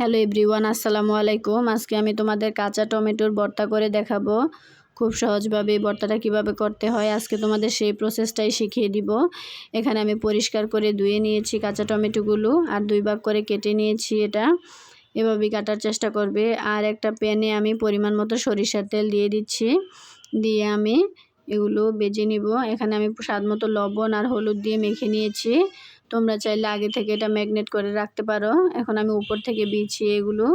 Hello everyone, আসসালামু আলাইকুম। আজকে আমি তোমাদের কাঁচা টমেটোর ভর্তা করে দেখাবো। খুব সহজভাবে এই ভর্তাটা কীভাবে করতে হয়, আজকে তোমাদের সেই প্রসেসটাই শিখিয়ে দিব। এখানে আমি পরিষ্কার করে ধুয়ে নিয়েছি কাঁচা টমেটোগুলো আর দুই ভাগ করে কেটে নিয়েছি এটা। এভাবেই কাটার চেষ্টা করবে। আর একটা প্যানে আমি পরিমাণ মতো সরিষার তেল দিয়ে দিচ্ছি। দিয়ে আমি এগুলো বেজে নিব। এখানে আমি স্বাদ মতো লবণ আর হলুদ দিয়ে মেখে নিয়েছি। তোমরা চাইলে আগে থেকে এটা ম্যাগনেট করে রাখতে পারো। এখন আমি উপর থেকে বিছিয়ে এগুলো।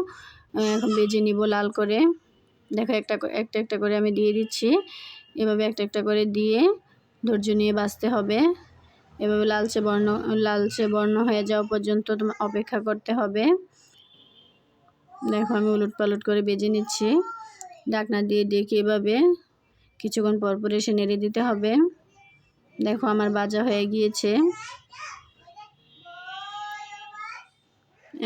এখন বেজে নিব লাল করে। দেখো একটা একটা একটা করে আমি দিয়ে দিচ্ছি। এভাবে একটা একটা করে দিয়ে ধৈর্য নিয়ে বাঁচতে হবে। এভাবে লালচে বর্ণ লালচে বর্ণ হয়ে যাওয়া পর্যন্ত তোমার অপেক্ষা করতে হবে। দেখো আমি উলট পালট করে বেজে নিচ্ছি। ডাকনা দিয়ে ডেকে এভাবে কিছুক্ষণ পর পর এসে নেড়ে দিতে হবে। দেখো আমার বাজা হয়ে গিয়েছে।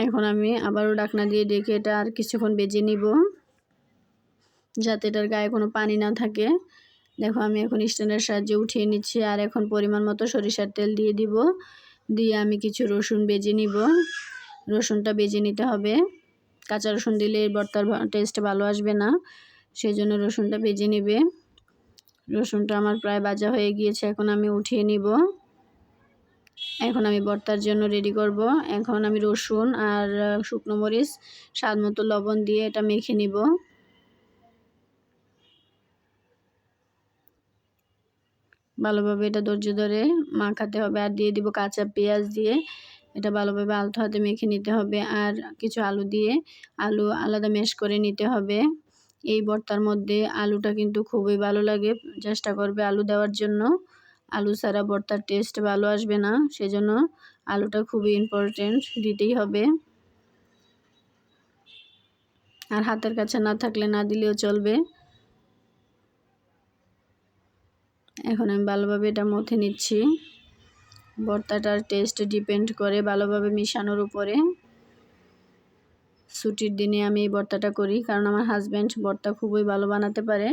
এখন আমি আবারও ডাকনা দিয়ে ডেকে এটা আর কিছুক্ষণ বেজে নিব, যাতে এটার গায়ে কোনো পানি না থাকে। দেখো আমি এখন স্ট্যান্ডের সাহায্যে উঠিয়ে নিচ্ছি আর এখন পরিমাণ মতো সরিষার তেল দিয়ে দিব। দিয়ে আমি কিছু রসুন বেজে নিব। রসুনটা বেজে নিতে হবে। কাঁচা রসুন দিলে ভর্তার টেস্ট ভালো আসবে না সেই জন্য রসুনটা বেজে নিবে। রসুনটা আমার প্রায় বাজা হয়ে গিয়েছে, এখন আমি উঠিয়ে নিব। এখন আমি ভর্তার জন্য রেডি করব। এখন আমি রসুন আর শুকনো মরিচ, স্বাদ মতো লবণ দিয়ে এটা মেখে নিব। ভালোভাবে এটা ধৈর্য ধরে মাখাতে হবে আর দিয়ে দিব কাঁচা পেঁয়াজ দিয়ে। এটা ভালোভাবে আলতো হাতে মেখে নিতে হবে আর কিছু আলু দিয়ে আলু আলাদা মেশ করে নিতে হবে। এই ভর্তার মধ্যে আলুটা কিন্তু খুবই ভালো লাগে। চেষ্টা করবে আলু দেওয়ার জন্য। আলু ছাড়া ভর্তার টেস্ট ভালো আসবে না, সেজন্য আলুটা খুবই ইম্পর্টেন্ট দিতেই হবে। আর হাতের কাছে না থাকলে না দিলেও চলবে। এখন আমি ভালোভাবে এটা মথে নিচ্ছি। ভর্তাটার টেস্ট ডিপেন্ড করে ভালোভাবে মিশানোর উপরে। ছুটির দিনে আমি এই ভর্তাটা করি, কারণ আমার হাজব্যান্ড ভর্তা খুবই ভালো বানাতে পারে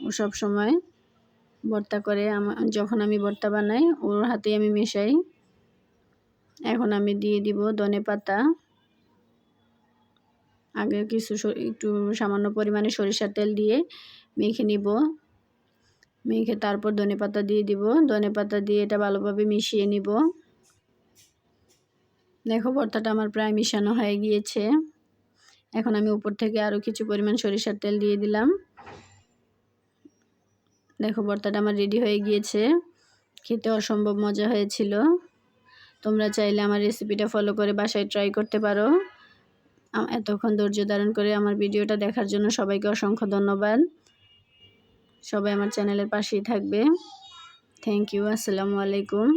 ও সব সময় ভর্তা করে যখন আমি ভর্তা বানাই, ওর হাতে আমি মেশাই। এখন আমি দিয়ে দিব ধনে পাতা। আগে কিছু একটু সামান্য পরিমাণে সরিষার তেল দিয়ে মেখে নিব। মেখে তারপর ধনে পাতা দিয়ে দিব। ধনে পাতা দিয়ে এটা ভালোভাবে মিশিয়ে নিব। দেখো ভর্তাটা আমার প্রায় মিশানো হয়ে গিয়েছে। এখন আমি উপর থেকে আরও কিছু পরিমাণ সরিষার তেল দিয়ে দিলাম। দেখো ভর্তাটা আমার রেডি হয়ে গিয়েছে। খেতে অসম্ভব মজা হয়েছিল। তোমরা চাইলে আমার রেসিপিটা ফলো করে বাসায় ট্রাই করতে পারো। এতক্ষণ ধৈর্য ধারণ করে আমার ভিডিওটা দেখার জন্য সবাইকে অসংখ্য ধন্যবাদ। সবাই আমার চ্যানেলের পাশেই থাকবে। থ্যাংক ইউ আসসালামু আলাইকুম।